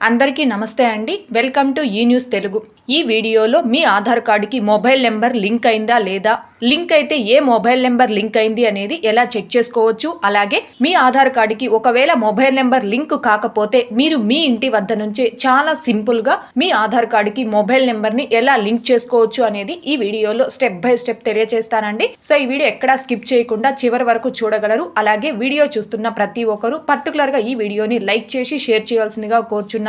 అందరికీ నమస్తే అండి. వెల్కమ్ టు ఈ న్యూస్ తెలుగు. ఈ వీడియోలో మీ ఆధార్ కార్డుకి మొబైల్ నెంబర్ లింక్ అయిందా లేదా? లింక్ అయితే ఏ మొబైల్ నెంబర్ లింక్ అయింది అనేది ఎలా చెక్ చేసుకోవచ్చు? అలాగే మీ ఆధార్ కార్డుకి ఒకవేళ మొబైల్ నెంబర్ లింక్ కాకపోతే మీరు మీ ఇంటి వద్ద నుంచే చాలా సింపుల్గా మీ ఆధార్ కార్డుకి మొబైల్ నెంబర్ని ఎలా లింక్ చేసుకోవచ్చు అనేది ఈ వీడియోలో స్టెప్ బై స్టెప్ తెలియజేస్తానండి సో ఈ వీడియో ఎక్కడా స్కిప్ చేయకుండా చివరి వరకు చూడగలరు. అలాగే వీడియో చూస్తున్న ప్రతి ఒక్కరు పర్టికులర్గా ఈ వీడియోని లైక్ చేసి షేర్ చేయాల్సిందిగా కోరుచున్నాను.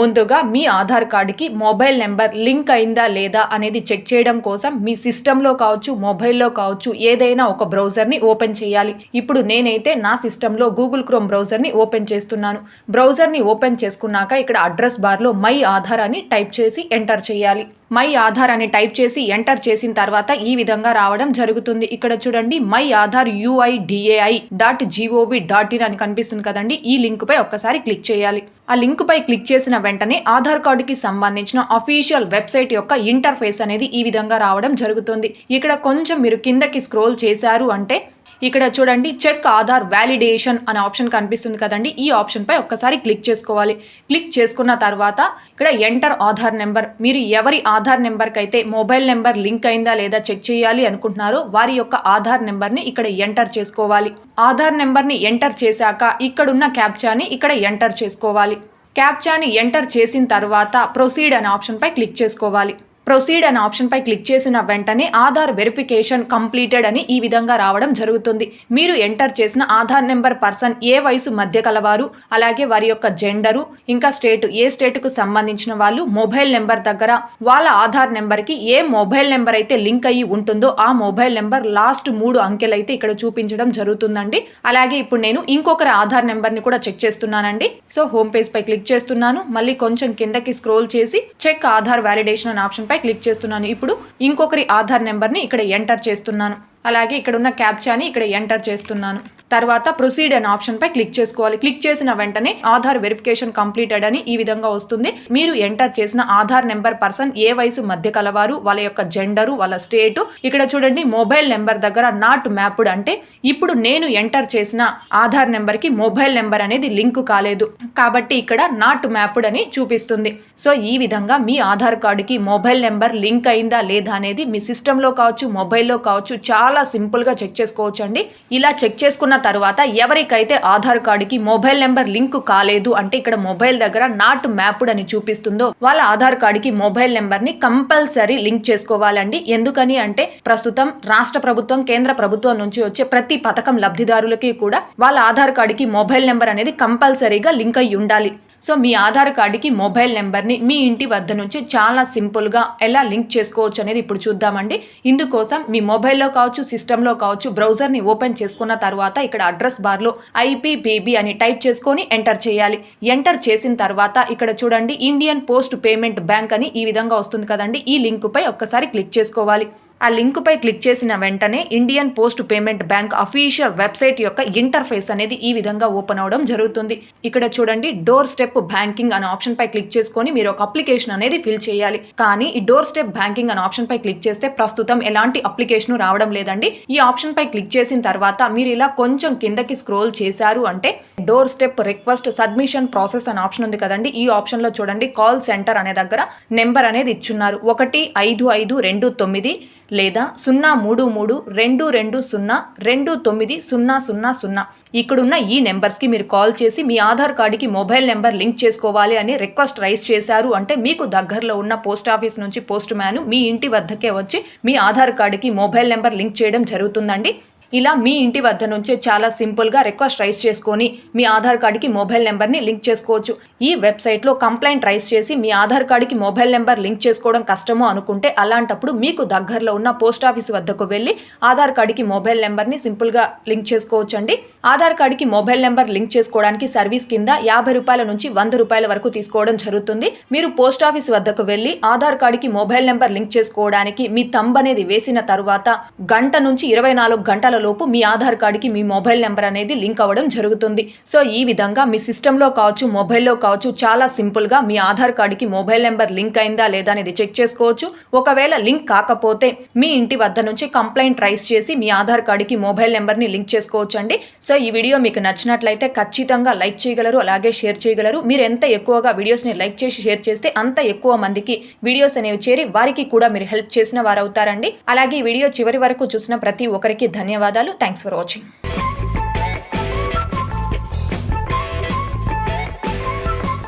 ముందుగా మీ ఆధార్ కార్డుకి మొబైల్ నెంబర్ లింక్ అయిందా లేదా అనేది చెక్ చేయడం కోసం మీ సిస్టంలో కావచ్చు మొబైల్లో కావచ్చు ఏదైనా ఒక బ్రౌజర్ని ఓపెన్ చేయాలి. ఇప్పుడు నేనైతే నా సిస్టంలో గూగుల్ క్రోమ్ బ్రౌజర్ని ఓపెన్ చేస్తున్నాను. బ్రౌజర్ని ఓపెన్ చేసుకున్నాక ఇక్కడ అడ్రస్ బార్లో మై ఆధార్ అని టైప్ చేసి ఎంటర్ చేయాలి. మై ఆధార్ అని టైప్ చేసి ఎంటర్ చేసిన తర్వాత ఈ విధంగా రావడం జరుగుతుంది. ఇక్కడ చూడండి my Aadhaar UIDAI dot G O V dot in అని కనిపిస్తుంది కదండి. ఈ లింక్ పై ఒక్కసారి క్లిక్ చేయాలి. ఆ లింక్ పై క్లిక్ చేసిన వెంటనే ఆధార్ కార్డుకి సంబంధించిన అఫీషియల్ వెబ్సైట్ యొక్క ఇంటర్ఫేస్ అనేది ఈ విధంగా రావడం జరుగుతుంది. ఇక్కడ కొంచెం మీరు కిందకి స్క్రోల్ చేశారు అంటే ఇక్కడ చూడండి చెక్ ఆధార్ వ్యాలిడేషన్ అనే ఆప్షన్ కనిపిస్తుంది కదండి. ఈ ఆప్షన్పై ఒక్కసారి క్లిక్ చేసుకోవాలి. క్లిక్ చేసుకున్న తర్వాత ఇక్కడ ఎంటర్ ఆధార్ నెంబర్ మీరు ఎవరి ఆధార్ నెంబర్కి అయితే మొబైల్ నెంబర్ లింక్ అయిందా లేదా చెక్ చేయాలి అనుకుంటున్నారో వారి యొక్క ఆధార్ నెంబర్ని ఇక్కడ ఎంటర్ చేసుకోవాలి. ఆధార్ నెంబర్ని ఎంటర్ చేశాక ఇక్కడున్న క్యాప్చాని ఇక్కడ ఎంటర్ చేసుకోవాలి. క్యాప్చాని ఎంటర్ చేసిన తర్వాత ప్రొసీడ్ అనే ఆప్షన్పై క్లిక్ చేసుకోవాలి. ప్రొసీడ్ అనే ఆప్షన్ పై క్లిక్ చేసిన వెంటనే ఆధార్ వెరిఫికేషన్ కంప్లీటెడ్ అని ఈ విధంగా రావడం జరుగుతుంది. మీరు ఎంటర్ చేసిన ఆధార్ నెంబర్ పర్సన్ ఏ వయసు మధ్య కలవారు అలాగే వారి యొక్క జెండరు ఇంకా స్టేట్ ఏ స్టేట్కు సంబంధించిన వాళ్ళు మొబైల్ నెంబర్ దగ్గర వాళ్ళ ఆధార్ నెంబర్కి ఏ మొబైల్ నెంబర్ అయితే లింక్ అయ్యి ఉంటుందో ఆ మొబైల్ నెంబర్ లాస్ట్ మూడు అంకెలు అయితే ఇక్కడ చూపించడం జరుగుతుందండి. అలాగే ఇప్పుడు నేను ఇంకొకరి ఆధార్ నెంబర్ని కూడా చెక్ చేస్తున్నానండి. సో హోమ్ పేజ్ పై క్లిక్ చేస్తున్నాను. మళ్ళీ కొంచెం కిందకి స్క్రోల్ చేసి చెక్ ఆధార్ వ్యాలిడేషన్ అనే ఆప్షన్ పై క్లిక్ చేస్తున్నాను. ఇప్పుడు ఇంకొకరి ఆధార్ నెంబర్ని ఇక్కడ ఎంటర్ చేస్తున్నాను. అలాగే ఇక్కడ ఉన్న క్యాప్చాని ఇక్కడ ఎంటర్ చేస్తున్నాను. తర్వాత ప్రొసీడ్ అనే ఆప్షన్ పై క్లిక్ చేసుకోవాలి. క్లిక్ చేసిన వెంటనే ఆధార్ వెరిఫికేషన్ కంప్లీటెడ్ అని ఈ విధంగా వస్తుంది. మీరు ఎంటర్ చేసిన ఆధార్ నెంబర్ పర్సన్ ఏ వయసు మధ్య కలవారు వాళ్ళ యొక్క జెండరు వాళ్ళ స్టేటు. ఇక్కడ చూడండి మొబైల్ నెంబర్ దగ్గర నాట్ మ్యాప్డ్ అంటే ఇప్పుడు నేను ఎంటర్ చేసిన ఆధార్ నెంబర్కి మొబైల్ నెంబర్ అనేది లింక్ కాలేదు. కాబట్టి ఇక్కడ నాట్ మ్యాప్డ్ అని చూపిస్తుంది. సో ఈ విధంగా మీ ఆధార్ కార్డుకి మొబైల్ నెంబర్ లింక్ అయిందా లేదా అనేది మీ సిస్టంలో కావచ్చు మొబైల్లో కావచ్చు చాలా సింపుల్గా చెక్ చేసుకోవచ్చు అండి ఇలా చెక్ చేసుకున్న తర్వాత ఎవరికైతే ఆధార్ కార్డుకి మొబైల్ నెంబర్ లింక్ కాలేదు అంటే ఇక్కడ మొబైల్ దగ్గర నాట్ మ్యాప్డ్ అని చూపిస్తుందో వాళ్ళ ఆధార్ కార్డుకి మొబైల్ నెంబర్ని కంపల్సరీ లింక్ చేసుకోవాలండి. ఎందుకని అంటే ప్రస్తుతం రాష్ట్ర ప్రభుత్వం కేంద్ర ప్రభుత్వం నుంచి వచ్చే ప్రతి పథకం లబ్ధిదారులకి కూడా వాళ్ళ ఆధార్ కార్డుకి మొబైల్ నెంబర్ అనేది కంపల్సరీగా లింక్ అయి ఉండాలి. సో మీ ఆధార్ కార్డుకి మొబైల్ నెంబర్ని మీ ఇంటి వద్ద నుంచి చాలా సింపుల్గా ఎలా లింక్ చేసుకోవచ్చు అనేది ఇప్పుడు చూద్దామండి. ఇందుకోసం మీ మొబైల్లో కావచ్చు సిస్టంలో కావచ్చు బ్రౌజర్ని ఓపెన్ చేసుకున్న తర్వాత ఇక్కడ అడ్రస్ బార్లో ఐపీబీబీ అని టైప్ చేసుకొని ఎంటర్ చేయాలి. ఎంటర్ చేసిన తర్వాత ఇక్కడ చూడండి ఇండియన్ పోస్ట్ పేమెంట్ బ్యాంక్ అని ఈ విధంగా వస్తుంది కదండి. ఈ లింకుపై ఒక్కసారి క్లిక్ చేసుకోవాలి. ఆ లింకుపై క్లిక్ చేసిన వెంటనే Indian post payment bank official website యొక్క ఇంటర్ఫేస్ అనేది ఈ విధంగా ఓపెన్ అవడం జరుగుతుంది. ఇక్కడ చూడండి డోర్ స్టెప్ బ్యాంకింగ్ అనే ఆప్షన్ పై క్లిక్ చేసుకొని మీరు ఒక అప్లికేషన్ అనేది ఫిల్ చేయాలి. కానీ ఈ డోర్ స్టెప్ బ్యాంకింగ్ అనే ఆప్షన్ పై క్లిక్ చేస్తే ప్రస్తుతం ఎలాంటి అప్లికేషన్ రావడం లేదండి. ఈ ఆప్షన్ పై క్లిక్ చేసిన తర్వాత మీరు ఇలా కొంచెం కిందకి స్క్రోల్ చేశారు అంటే doorstep request submission process అనే ఆప్షన్ ఉంది కదండి. ఈ ఆప్షన్లో చూడండి కాల్ సెంటర్ అనే దగ్గర నెంబర్ అనేది ఇచ్చున్నారు. ఒకటి ఐదు ఐదు రెండు తొమ్మిది లేదా సున్నా మూడు మూడు రెండు రెండు సున్నా రెండు తొమ్మిది సున్నా సున్నా సున్నా. ఇక్కడున్న ఈ నెంబర్స్కి మీరు కాల్ చేసి మీ ఆధార్ కార్డుకి మొబైల్ నెంబర్ లింక్ చేసుకోవాలి అని రిక్వెస్ట్ రైస్ చేశారు. అంటే మీకు దగ్గరలో ఉన్న పోస్ట్ ఆఫీస్ నుంచి పోస్ట్ మ్యాన్ మీ ఇంటి వద్దకే వచ్చి మీ ఆధార్ కార్డుకి మొబైల్ నెంబర్ లింక్ చేయడం జరుగుతుందండి. ఇలా మీ ఇంటి వద్ద నుంచే చాలా సింపుల్గా రిక్వెస్ట్ రైస్ చేసుకొని మీ ఆధార్ కార్డుకి మొబైల్ నెంబర్ని లింక్ చేసుకోవచ్చు. ఈ వెబ్సైట్లో కంప్లైంట్ రైస్ చేసి మీ ఆధార్ కార్డుకి మొబైల్ నెంబర్ లింక్ చేసుకోవడం కష్టమో అనుకుంటే అలాంటప్పుడు మీకు దగ్గరలో ఉన్న పోస్ట్ ఆఫీస్ వద్దకు వెళ్ళి ఆధార్ కార్డుకి మొబైల్ నెంబర్ని సింపుల్గా లింక్ చేసుకోవచ్చు అండి ఆధార్ కార్డుకి మొబైల్ నెంబర్ లింక్ చేసుకోవడానికి సర్వీస్ కింద యాభై రూపాయల నుంచి వంద రూపాయల వరకు తీసుకోవడం జరుగుతుంది. మీరు పోస్ట్ ఆఫీస్ వద్దకు వెళ్ళి ఆధార్ కార్డుకి మొబైల్ నెంబర్ లింక్ చేసుకోవడానికి మీ తంబ్ అనేది వేసిన తరువాత గంట నుంచి ఇరవై నాలుగు గంటల లోపు మీ ఆధార్ కార్డుకి మీ మొబైల్ నెంబర్ అనేది లింక్ అవ్వడం జరుగుతుంది. సో ఈ విధంగా మీ సిస్టంలో కావచ్చు మొబైల్లో కావచ్చు చాలా సింపుల్గా మీ ఆధార్ కార్డుకి మొబైల్ నెంబర్ లింక్ అయిందా లేదా అనేది చెక్ చేసుకోవచ్చు. ఒకవేళ లింక్ కాకపోతే మీ ఇంటి వద్ద నుంచి కంప్లైంట్ రైస్ చేసి మీ ఆధార్ కార్డుకి మొబైల్ నెంబర్ని లింక్ చేసుకోవచ్చు అండి సో ఈ వీడియో మీకు నచ్చినట్లయితే ఖచ్చితంగా లైక్ చేయగలరు అలాగే షేర్ చేయగలరు. మీరు ఎంత ఎక్కువగా వీడియోస్ని లైక్ చేసి షేర్ చేస్తే అంత ఎక్కువ మందికి వీడియోస్ అనేవి చేరి వారికి కూడా మీరు హెల్ప్ చేసిన వారు అవుతారండి అలాగే ఈ వీడియో చివరి వరకు చూసిన ప్రతి ఒక్కరికి ధన్యవాదాలు. Thanks for watching